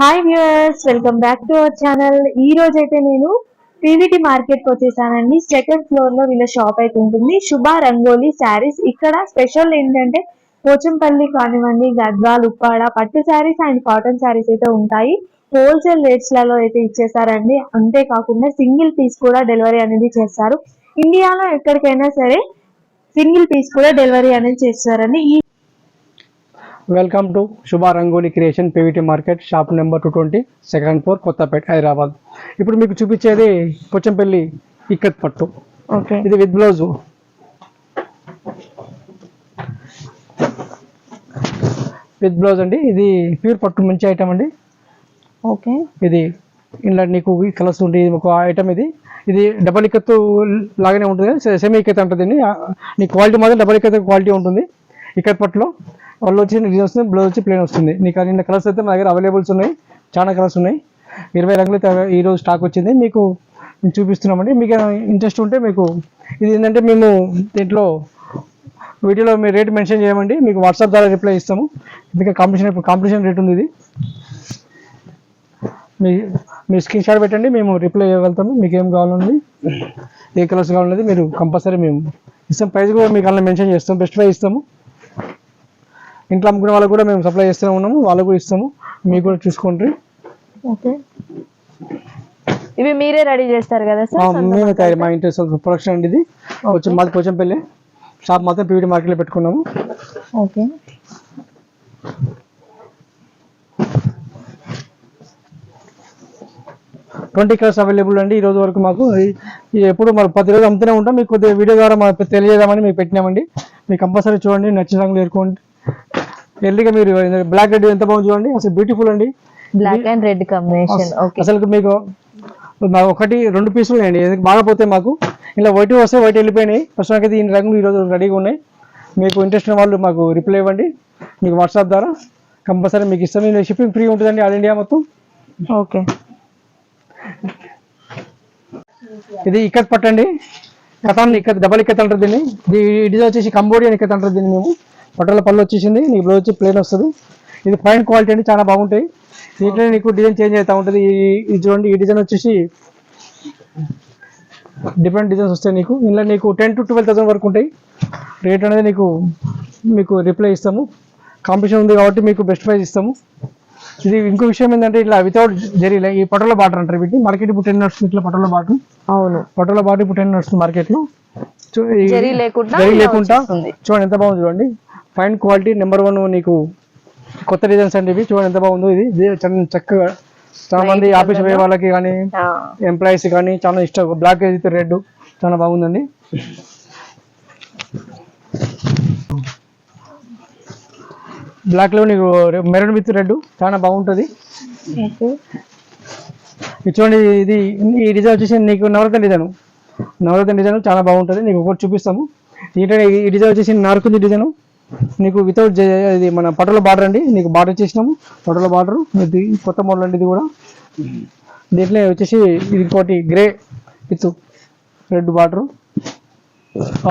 Hi viewers welcome back to our channel ఈ రోజు అయితే నేను పీవీటీ మార్కెట్కి వచ్చేసానండి. సెకండ్ ఫ్లోర్లో వీళ్ళ షాప్ అయితే ఉంటుంది. శుభ రంగోలీ శారీస్ ఇక్కడ స్పెషల్ ఏంటంటే పోచంపల్లి కానివ్వండి గద్వాల్ ఉప్పాడ పట్టు శారీస్ అండ్ కాటన్ శారీస్ అయితే ఉంటాయి. హోల్సేల్ రేట్స్లలో అయితే ఇచ్చేసారండి. అంతేకాకుండా సింగిల్ పీస్ కూడా డెలివరీ అనేది చేస్తారు. ఇండియాలో ఎక్కడికైనా సరే సింగిల్ పీస్ కూడా డెలివరీ అనేది చేస్తారండి. ఈ welcome to Shubha Rangoli creation PVT market shop number two twenty second floor Kothapet Hyderabad ఇప్పుడు మీకు చూపించేది పొచ్చంపల్లి ఇక్కత్ పట్టు. ఓకే. ఇది విత్ బ్లౌజ్. విత్ బ్లౌజ్ అండి. ఇది ప్యూర్ పట్టు మంచి ఐటమ్ అండి. ఓకే. ఇది ఇలా నీకు కలర్స్ ఇది ఒక ఐటమ్ ఇది. ఇది డబల్ ఇక్కత్తు లాగానే ఉంటుంది. సెమీ ఇక్కత్ ఉంటుంది నీ క్వాలిటీ మాత్రం డబల్ ఇక్కత్ క్వాలిటీ ఉంటుంది. ఇక్కత్ పట్టులో. వాళ్ళు వచ్చి డిజైన్ వస్తుంది బ్లౌజ్ వచ్చి ప్లేన్ వస్తుంది. నీకు అన్ని కలర్స్ అయితే మా దగ్గర అవైలబుల్స్ ఉన్నాయి. చాలా కలర్స్ ఉన్నాయి. ఇరవై రంగులు ఈరోజు ఈ రోజు స్టాక్ వచ్చింది. మీకు మేము చూపిస్తున్నామండి. మీకు ఇంట్రెస్ట్ ఉంటే మీకు ఇది ఏంటంటే మేము దీంట్లో వీడియోలో మీ రేట్ మెన్షన్ చేయమండి. మీకు వాట్సాప్ ద్వారా రిప్లై ఇస్తాము. ఇంకా కాంపిటీషన్ కాంపిటీషన్ రేట్ ఉంది ఇది. మీ మీ స్క్రీన్ షాట్ పెట్టండి. మేము రిప్లై ఇవ్వగలుగుతాము మీకు ఏం కావాలండి ఏ కలర్స్ కావాలనేది మీరు కంపల్సరీ మేము ఇస్తాం. ప్రైస్ కూడా మీకు అలా మెన్షన్ చేస్తాం. బెస్ట్ ప్రైస్ ఇస్తాము. ఇంట్లో అమ్ముకునే వాళ్ళకి కూడా మేము సప్లై చేస్తూనే ఉన్నాము వాళ్ళకు కూడా ఇస్తాము. మీకు కూడా చూసుకోండి. ఓకే. ఇవి మీరే రెడీ చేస్తారు కదా సార్? మేమే తయారు మా ఇంట్రెస్ట్ ప్రొడక్షన్ అండి ఇది. కొంచెం మాది కొంచెం పెళ్ళి షాప్ మాత్రం పీవీడి మార్కెట్లో పెట్టుకున్నాము. ఓకే. ట్వంటీ కలర్స్ అవైలబుల్ అండి ఈ రోజు వరకు మాకు. ఎప్పుడు మరి ప్రతి రోజు అమ్ముతూనే ఉంటాం. మీకు కొద్దిగా వీడియో ద్వారా మాకు తెలియజేద్దామని మీకు పెట్టినామండి. మీకు కంపల్సరీ చూడండి నచ్చిన రంగులు ఏరుకోండి ఎల్లిగా మీరు బ్లాక్ రెడ్ ఎంత బాగుంది చూడండి. అసలు బ్యూటిఫుల్ అండి. Black and red combination okay అసలు మీకు ఒకటి రెండు పీసులు ఉన్నాయండి. ఎందుకు బాగా పోతే మాకు. ఇలా వైట్ వస్తే వైట్ వెళ్ళిపోయినాయి. ప్రస్తుతానికి అయితే ఈ రంగులు ఈరోజు రెడీగా ఉన్నాయి. మీకు ఇంట్రెస్ట్ ఉన్న వాళ్ళు మాకు రిప్లై ఇవ్వండి. మీకు వాట్సాప్ ద్వారా కంపల్సరీ మీకు ఇస్తాం షిప్పింగ్ ఫ్రీ ఉంటుందండి ఆల్ ఇండియా మొత్తం. ఓకే ఇది ఇక్కత్ పట్టండి. కథాన్ని ఇక్కడ డబల్ ఇక్కత్ అంటారు దీన్ని. ఇది వచ్చేసి కంబోడియన్ ఇక్కత్ అంటారు దీన్ని మేము. పట్టల పళ్ళు వచ్చేసింది. నీకు బ్లౌజ్ వచ్చి ప్లేన్ వస్తుంది. ఇది ఫైన్ క్వాలిటీ అండి చాలా బాగుంటాయి. దీంట్లో నీకు డిజైన్ చేంజ్ అవుతూ ఉంటుంది. ఈ- ఇది చూడండి ఈ డిజైన్ వచ్చేసి డిఫరెంట్ డిజైన్స్ వస్తాయి నీకు. ఇందులో నీకు టెన్ టు ట్వెల్వ్ థౌసండ్ వరకు ఉంటాయి. రేట్ అనేది నీకు మీకు రిప్లై ఇస్తాము. కాంపిటీషన్ ఉంది కాబట్టి మీకు బెస్ట్ ప్రైస్ ఇస్తాము. ఇది ఇంకో విషయం ఏంటంటే ఇట్లా వితౌట్ జరీలే ఈ పటోలా బాటర్ అంటారు వీటిని. మార్కెట్ ఇప్పుడు టెన్ నట్స్ ఇట్లా పటోలా బాటర్. అవును. పటోలా బాటర్ ఇప్పుడు టెన్ నడుస్తుంది మార్కెట్లో జరీ లేకుండా. చూడండి ఎంత బాగుంది చూడండి. ఫైన్ క్వాలిటీ నెంబర్ వన్ నీకు కొత్త డిజైన్స్ అండి ఇవి. చూడండి ఎంత బాగుందో ఇది. చక్కగా చాలా మంది ఆఫీస్ పోయే వాళ్ళకి కానీ ఎంప్లాయీస్ కానీ చాలా ఇష్టం. బ్లాక్ అయితే రెడ్ చాలా బాగుందండి. బ్లాక్లో నీకు మెరూన్ విత్ రెడ్ చాలా బాగుంటుంది. ఇది చూడండి ఇది ఈ డిజైన్ వచ్చేసి నీకు నవరత్న డిజైన్ నవరత్న డిజైన్ చాలా బాగుంటుంది. నీకు ఒకటి చూపిస్తాము. ఏంటంటే ఈ డిజైన్ వచ్చేసి నారుకుంది డిజైన్ నీకు వితౌట్ ఇది మన పటోల బార్డర్ అండి. నీకు బార్డర్ చేసినాము. పటోల బార్డర్ ఇది కొత్త మోడల్ అండి ఇది కూడా. దీంట్లో వచ్చేసి ఇది ఇంకోటి grey with red border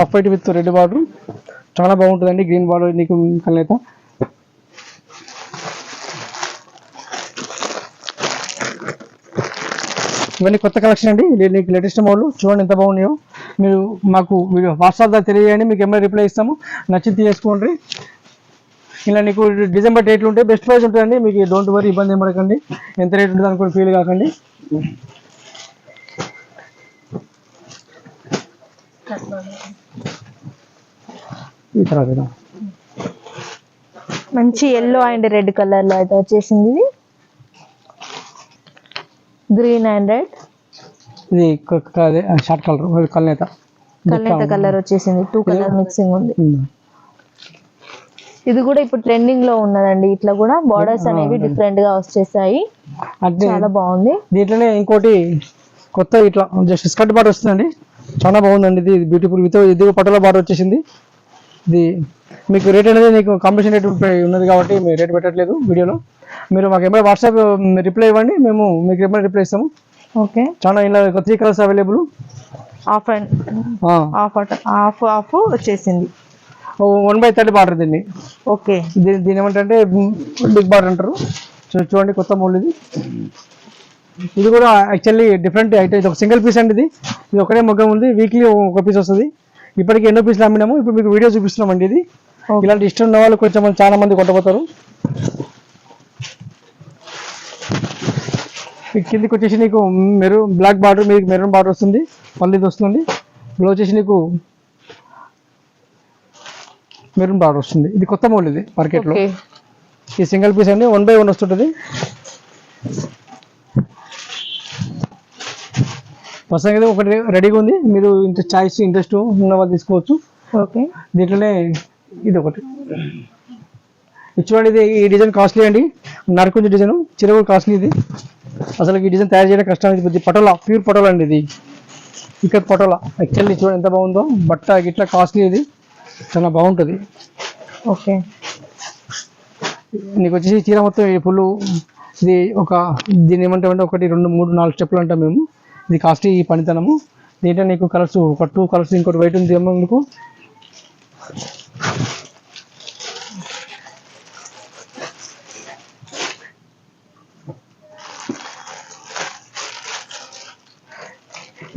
of white with red border చాలా బాగుంటుందండి గ్రీన్ బార్డర్ నీకు కలనేత ఇవన్నీ కొత్త కలెక్షన్ అండి. నీకు లేటెస్ట్ మోడల్ చూడండి ఎంత బాగున్నాయో. మీరు మాకు మీరు వాట్సాప్ ద్వారా తెలియజేయండి. మీకు ఏమైనా రిప్లై ఇస్తాము. నచ్చింది చేసుకోండి. ఇలా నీకు డిసెంబర్ డేట్లు ఉంటే బెస్ట్ ప్రైస్ ఉంటుందండి. మీకు డోంట్ వరీ ఇబ్బంది ఏం పడకండి. ఎంత రేట్ ఉంటుంది అనుకోని ఫీల్ కాకండి. ఈ తర్వాత మంచి ఎల్లో అండ్ రెడ్ కలర్లో అయితే వచ్చేసింది ఇది. గ్రీన్ అండ్ రెడ్ ఇది అదే షార్ట్ కలర్ కల్నేత. కల్నేత కలర్ వచ్చేసింది. టూ కలర్ మిక్సింగ్ ఉంది. ఇది కూడా ఇప్పుడు ట్రెండింగ్లో ఉన్నదండి. ఇట్లా కూడా బార్డర్స్ అనేవి డిఫరెంట్గా వచ్చేసాయి. చాలా బాగుంది. దీంట్లోనే ఇంకోటి కొత్త ఇట్లా జస్ట్ స్కర్ట్ బార్డర్ వస్తుందండి. చాలా బాగుందండి. ఇది బ్యూటిఫుల్ విత్ ఇది పటోలా బార్డర్ వచ్చేసింది. ఇది మీకు రేట్ అనేది మీకు కాంపిటీషన్ రేట్ ఉన్నది కాబట్టి మేము రేట్ పెట్టట్లేదు వీడియోలో. మీరు మాకు ఏమైనా వాట్సాప్ రిప్లై ఇవ్వండి మేము మీకు ఏమైనా రిప్లై ఇస్తాము. ఓకే. చాలా ఇలా three colours available of and of of of వచ్చేసింది. వన్ బై థర్టీ బార్డర్ దీన్ని. ఓకే. దీని దీని ఏమంటే బిగ్ బార్డర్ అంటారు. చూడండి కొత్త మోడల్ ఇది. ఇది కూడా యాక్చువల్లీ డిఫరెంట్ ఐటమ్ ఇది ఒక సింగిల్ పీస్ అండి ఇది. ఇది ఒకటే మొగ్గం ఉంది. వీక్లీ ఒక పీస్ వస్తుంది. ఇప్పటికి ఎన్నో పీసులు అమ్మినాము. ఇప్పుడు మీకు వీడియో చూపిస్తున్నామండి ఇది. ఇలాంటి ఇష్టం ఉన్న వాళ్ళు కొంచెం చాలా మంది కొంటపోతారు కిందికి వచ్చేసి నీకు మెరూన్ బ్లాక్ బార్డర్ మీకు మెరూన్ బార్డర్ వస్తుంది. ఇది వస్తుంది బ్లౌజ్ వచ్చేసి నీకు మెరూన్ బార్డర్ వస్తుంది. ఇది కొత్త మోడల్ ఇది మార్కెట్లో ఈ సింగిల్ పీస్ అండి. వన్ బై వన్ వస్తుంటుంది. ప్రస్తుతం అయితే ఒకటి రెడీగా ఉంది. మీరు ఇంత చాయిస్ ఇంట్రెస్ట్ ఉన్న వాళ్ళు తీసుకోవచ్చు. ఓకే. దీంట్లోనే ఇది ఒకటి. చూడండి ఇది ఈ డిజైన్ కాస్ట్లీ అండి. నరకుంజ డిజైన్. చిరగూరు కాస్ట్లీ ఇది. అసలు ఈ డిజైన్ తయారు చేయడం కష్టం ఇది పటోలా ప్యూర్ పటోలా అండి ఇది. ఇక్కడ పటోలా. యాక్చువల్లీ చూడండి ఎంత బాగుందో. బట్ట ఇట్లా కాస్ట్లీ ఇది. చాలా బాగుంటుంది. ఓకే. నీకు వచ్చేసి చీర మొత్తం ఈ ఫుల్ ఇది ఒక దీన్ని ఏమంటామంటే ఒకటి రెండు మూడు నాలుగు స్టెప్లు అంటాం మేము. ఇది కాస్ట్లీ ఈ పనితనము. దీంట్లో నీకు కలర్స్ ఒక టూ కలర్స్ ఇంకోటి వైట్ ఉంది ఏమో మీకు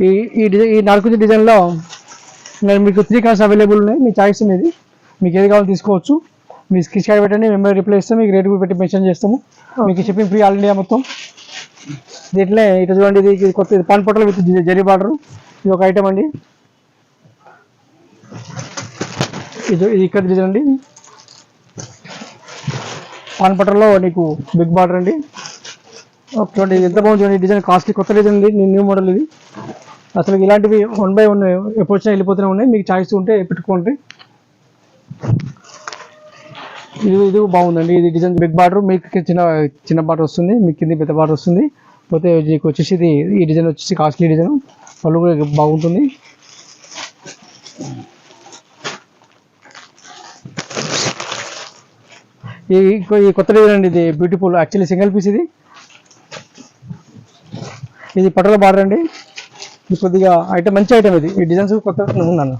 ఈ ఈ డిజైన్ ఈ నాలుగు డిజైన్లో నేను మీకు త్రీ కలర్స్ అవైలబుల్ ఉన్నాయి. మీ చాయిస్ మీది. మీకు ఏది కావాలో తీసుకోవచ్చు. మీ స్కిచ్ కార్డ్ పెట్టండి మేము రిప్లై ఇస్తాం. మీకు రేట్ కూడా పెట్టి మెన్షన్ చేస్తాము. మీకు షిప్పింగ్ ఫ్రీ ఆల్ ఇండియా మొత్తం. దీంట్లో ఇటు చూడండి ఇది కొత్త ఇది పాన్ పొట్టలు విత్ జరీ బార్డర్. ఇది ఒక ఐటమ్ అండి. ఇది ఇది ఇక్కడ డిజైన్ అండి పాన్ పొట్టలో నీకు బిగ్ బార్డర్ అండి. చూడండి అండి ఎంత బాగుంది చూడండి డిజైన్ కాస్ట్లీ కొత్త డిజైన్ ఇది న్యూ మోడల్ ఇది. అసలు ఇలాంటివి వన్ బై వన్ ఎప్పుడు వచ్చినా వెళ్ళిపోతూనే ఉన్నాయి. మీకు చాయిస్ ఉంటే పెట్టుకోండి. ఇది ఇది బాగుందండి. ఇది డిజైన్ బిగ్ బార్డర్ మీకు చిన్న చిన్న బార్డర్ వస్తుంది. మీకు కింద పెద్ద బార్డర్ వస్తుంది. పోతే మీకు వచ్చేసి ఇది ఈ డిజైన్ వచ్చేసి కాస్ట్లీ డిజైన్. పళ్ళు కూడా బాగుంటుంది. ఈ ఈ కొత్త డిజైన్ అండి ఇది. బ్యూటిఫుల్ యాక్చువల్లీ సింగిల్ పీస్ ఇది. ఇది పట్టుల బార్డర్ అండి. ఇది కొద్దిగా ఐటమ్ మంచి ఐటమ్ ఇది. ఈ డిజైన్స్ కొత్త ఉన్నాను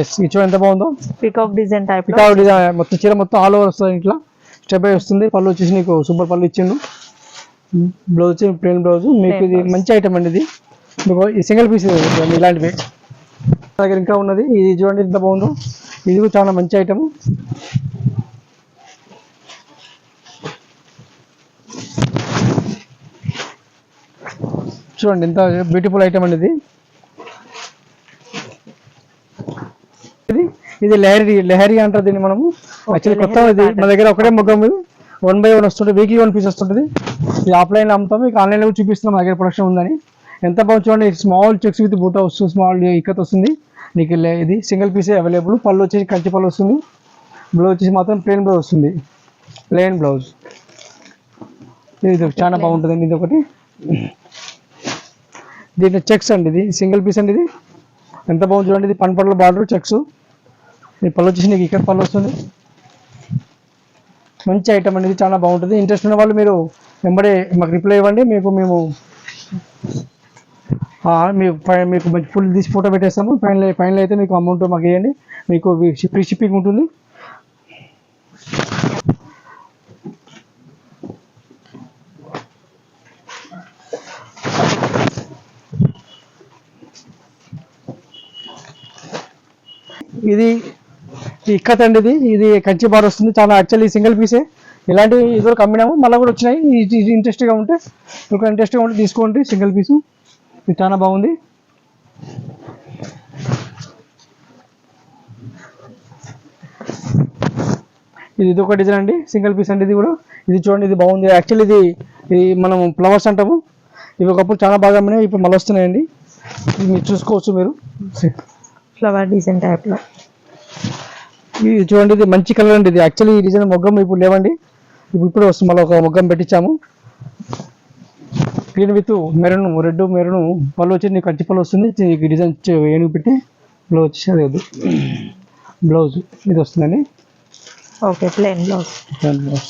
ఎస్ ఎంత బాగుందో. Peacock design type peacock design మొత్తం చీర మొత్తం ఆల్ ఓవర్ వస్తుంది ఇట్లా. స్టెప్ బై వస్తుంది. పళ్ళు వచ్చేసి నీకు సూపర్ పళ్ళు ఇచ్చిండు. బ్లౌజ్ వచ్చి ప్లెయిన్ బ్లౌజ్ మీకు ఇది మంచి ఐటమ్ అండి ఇది. మీకు ఈ సింగిల్ పీస్ ఇలాంటివి. దగ్గర ఇంకా ఉన్నది. ఇది చూడండి ఎంత బాగుందో. ఇది కూడా చాలా మంచి ఐటమ్ చూడండి ఎంత బ్యూటిఫుల్ ఐటమ్ అండి ఇది. ఇది ఇది లహరి లహరి అంటారు దీన్ని మనము. యాక్చువల్లీ కొత్త ఇది. మన దగ్గర ఒకటే మొగ్గం ఇది. వన్ బై వన్ వస్తుంది వీక్లీ వన్ పీస్ వస్తుంటుంది. ఇది ఆఫ్లైన్లో అమ్ముతాం మీకు ఆన్లైన్లో కూడా చూపిస్తున్నాం. మా దగ్గర ప్రొడక్షన్ ఉందని. ఎంత బాగుంది చూడండి. స్మాల్ చెక్స్ విత్ బూటా వస్తుంది. స్మాల్ ఇక్కత్ వస్తుంది. నీకు లే- ఇది సింగిల్ పీసే అవైలబుల్ పళ్ళు వచ్చేసి కంచి పళ్ళు వస్తుంది. బ్లౌజ్ వచ్చేసి మాత్రం ప్లెయిన్ బ్లౌజ్ వస్తుంది. ప్లెయిన్ బ్లౌజ్ ఇది చాలా బాగుంటుందండి ఇది ఒకటి. దీంట్లో చెక్స్ అండి ఇది. సింగిల్ పీస్ అండి ఇది. ఎంత బాగుంది చూడండి. ఇది పని పళ్ళు బార్డర్ చెక్స్. ఈ పళ్ళు వచ్చేసి నీకు ఇక్కడ పళ్ళు వస్తుంది. మంచి ఐటమ్ అండి. ఇది చాలా బాగుంటుంది. ఇంట్రెస్ట్ ఉన్న వాళ్ళు మీరు వెంబడే మాకు రిప్లై ఇవ్వండి. మీకు మేము మీకు మీకు మంచి ఫుల్ తీసి ఫోటో పెట్టేస్తాము. ఫైనల్ ఫైనల్ అయితే మీకు అమౌంట్ మాకు వేయండి మీకు ఫ్రీ షిప్పింగ్ ఉంటుంది. ఇది ఇక్కత్ అండి ఇది. ఇది కంచి బార్ వస్తుంది. చాలా యాక్చువల్లీ సింగిల్ పీసే ఇలాంటివి ఇదివరకు కమ్మినాము. మళ్ళీ కూడా వచ్చినాయి. ఇది ఇంట్రెస్ట్గా ఉంటే ఇంకా ఇంట్రెస్ట్గా ఉంటే తీసుకోండి. సింగిల్ పీసు ఇది చాలా బాగుంది. ఇది ఇది ఒక డిజైన్ అండి. సింగిల్ పీస్ అండి ఇది కూడా. ఇది చూడండి ఇది బాగుంది. యాక్చువల్లీ ఇది ఇది మనం ఫ్లవర్స్ అంటాము. ఇవి ఒకప్పుడు చాలా బాగా అమ్మినాయి. ఇప్పుడు మళ్ళీ వస్తున్నాయండి. ఇది మీరు చూసుకోవచ్చు మీరు. ఫ్లవర్ డిజైన్ టైప్లో. ఇది చూడండి ఇది మంచి కలర్ అండి ఇది. యాక్చువల్లీ ఈ డిజైన్ మొగ్గం ఇప్పుడు లేవండి. ఇప్పుడు ఇప్పుడు వస్తుంది. మళ్ళీ ఒక మొగ్గం పెట్టించాము. Green with maroon red maroon. పళ్ళు వచ్చి నీకు కంచి పళ్ళు వస్తుంది. ఈ డిజైన్ ఏనుగు పెట్టి బ్లౌజ్ వద్దు. బ్లౌజ్ ఇది వస్తుందండి. Okay plain blouse blouse